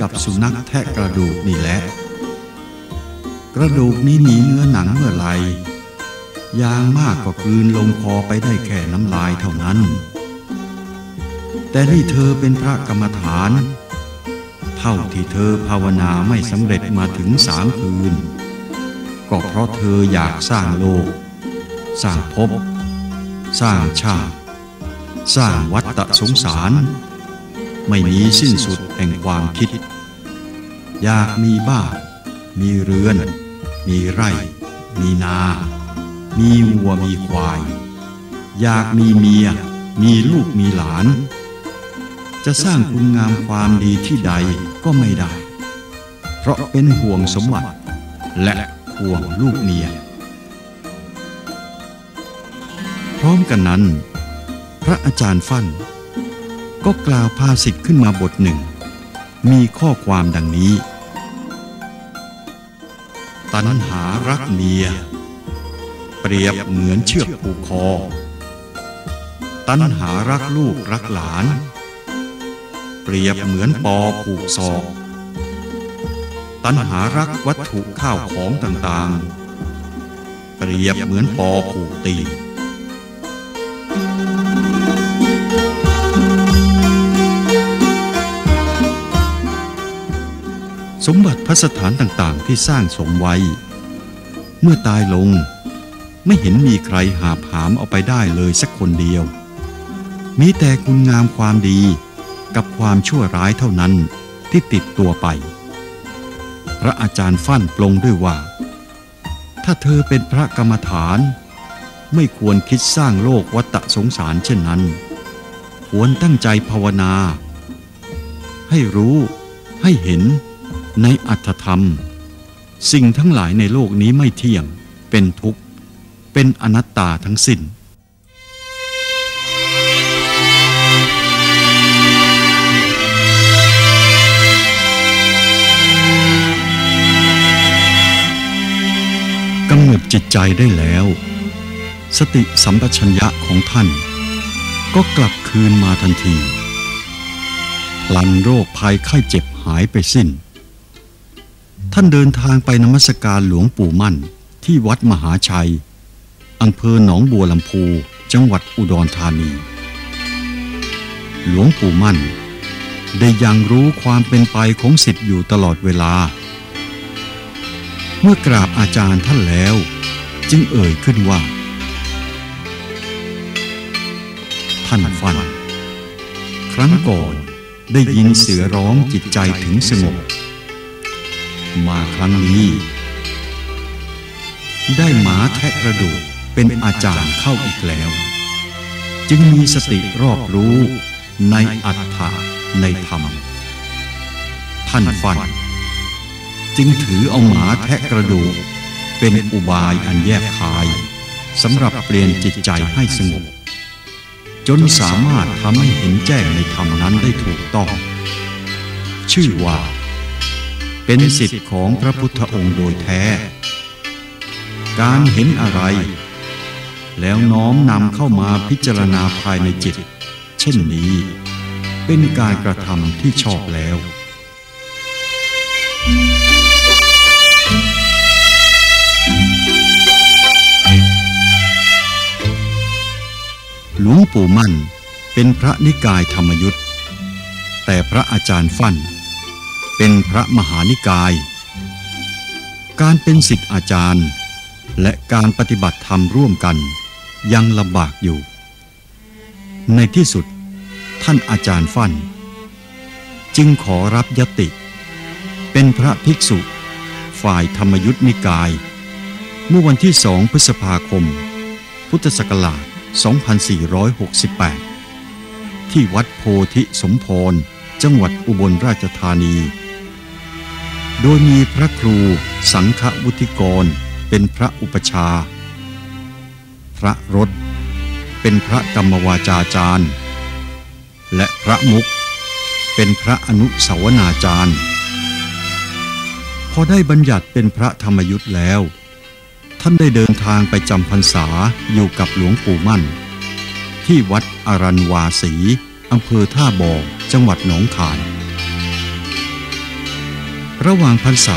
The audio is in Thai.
กับสุนัขแทะกระดูกนี่แหละ กระดูกนี้หนีเนื้อหนังเมื่อไหร่ยางมากก็กลืนลงคอไปได้แค่น้ำลายเท่านั้น แต่นี่เธอเป็นพระกรรมฐาน เท่าที่เธอภาวนาไม่สำเร็จมาถึงสามคืน ก็เพราะเธออยากสร้างโลก สร้างภพ สร้างชาติ สร้างวัฏสงสาร ไม่มีสิ้นสุดแห่งความคิด อยากมีบ้าน มีเรือน มีไร่ มีนา มีวัวมีควาย อยากมีเมีย มีลูกมีหลาน จะสร้างคุณงามความดีที่ใดก็ไม่ได้ เพราะเป็นห่วงสมบัติ และห่วงลูกเมีย พร้อมกันนั้น พระอาจารย์ฟั่น ก็กล่าวภาษิตขึ้นมาบทหนึ่ง มีข้อความดังนี้ ตัณหารักเมีย เปรียบเหมือนเชือกผูกคอ ตัณหารักลูกรักหลาน เปรียบเหมือนปอผูกศอกตัณหารักวัตถุข้าวของต่างๆ เปรียบเหมือนปอผูกตีน สมบัติพระสถานต่างๆ ที่สร้างสมไว้ เมื่อตายลงไม่เห็นมีใครหาบหามเอาไปได้เลยสักคนเดียว มีแต่คุณงามความดีกับความชั่วร้ายเท่านั้นที่ติดตัวไป พระอาจารย์ฟั่นปลงด้วยว่า ถ้าเธอเป็นพระกรรมฐาน ไม่ควรคิดสร้างโลกวัฏสงสารเช่นนั้น ควรตั้งใจภาวนา ให้รู้ให้เห็น ในอัตธรรม สิ่งทั้งหลายในโลกนี้ไม่เที่ยง เป็นทุกข์ เป็นอนัตตาทั้งสิ้นกำหนดจิตใจได้แล้ว สติสัมปชัญญะของท่าน ก็กลับคืนมาทันทีพลันโรคภัยไข้เจ็บหายไปสิ้น ท่านเดินทางไปนมัสการหลวงปู่มั่น ที่วัดมหาชัยอำเภอหนองบัวลำพู จังหวัดอุดรธานี หลวงปู่มั่น ได้ยังรู้ความเป็นไปของสิทธิ์อยู่ตลอดเวลา เมื่อกราบอาจารย์ท่านแล้ว จึงเอ่ยขึ้นว่า ท่านฟัน ครั้งก่อนได้ยินเสือร้องจิตใจถึงสงบ มาครั้งนี้ ได้หมาแทะกระดูกเป็นอาจารย์เข้าอีกแล้ว จึงมีสติรอบรู้ในอัตถะในธรรม ท่านฟัน จึงถือเอาหมาแทะกระดูกเป็นอุบายอันแยบคายสำหรับเปลี่ยนจิตใจให้สงบ จนสามารถทำให้เห็นแจ้งในธรรมนั้นได้ถูกต้อง ชื่อว่า เป็นสิทธิ์ของพระพุทธองค์โดยแท้ การเห็นอะไร แล้วน้อมนำเข้ามาพิจารณาภายในจิต เช่นนี้ เป็นการกระทำที่ชอบแล้วหลวงปู่มั่นเป็นพระนิกายธรรมยุทธ์แต่พระอาจารย์ฟั่น เป็นพระมหานิกาย การเป็นสิทธิอาจารย์ และการปฏิบัติธรรมร่วมกัน ยังลำบากอยู่ ในที่สุดท่านอาจารย์ฟั่น จึงขอรับยติ เป็นพระภิกษุ ฝ่ายธรรมยุทธนิกาย เมื่อวันที่สองพฤษภาคม พุทธศักราช 2468 ที่วัดโพธิสมพรจังหวัดอุบลราชธานี โดยมีพระครูสังฆวุฒิกร เป็นพระอุปชา พระรถ เป็นพระกรรมวาจาจารย์ และพระมุก เป็นพระอนุสาวนาจารย์ พอได้บัญญัติเป็นพระธรรมยุทธ์แล้ว ท่านได้เดินทางไปจำพรรษาอยู่กับหลวงปู่มั่น ที่วัดอารันวาสีอำเภอท่าบ่อจังหวัดหนองคาย ระหว่างพรรษา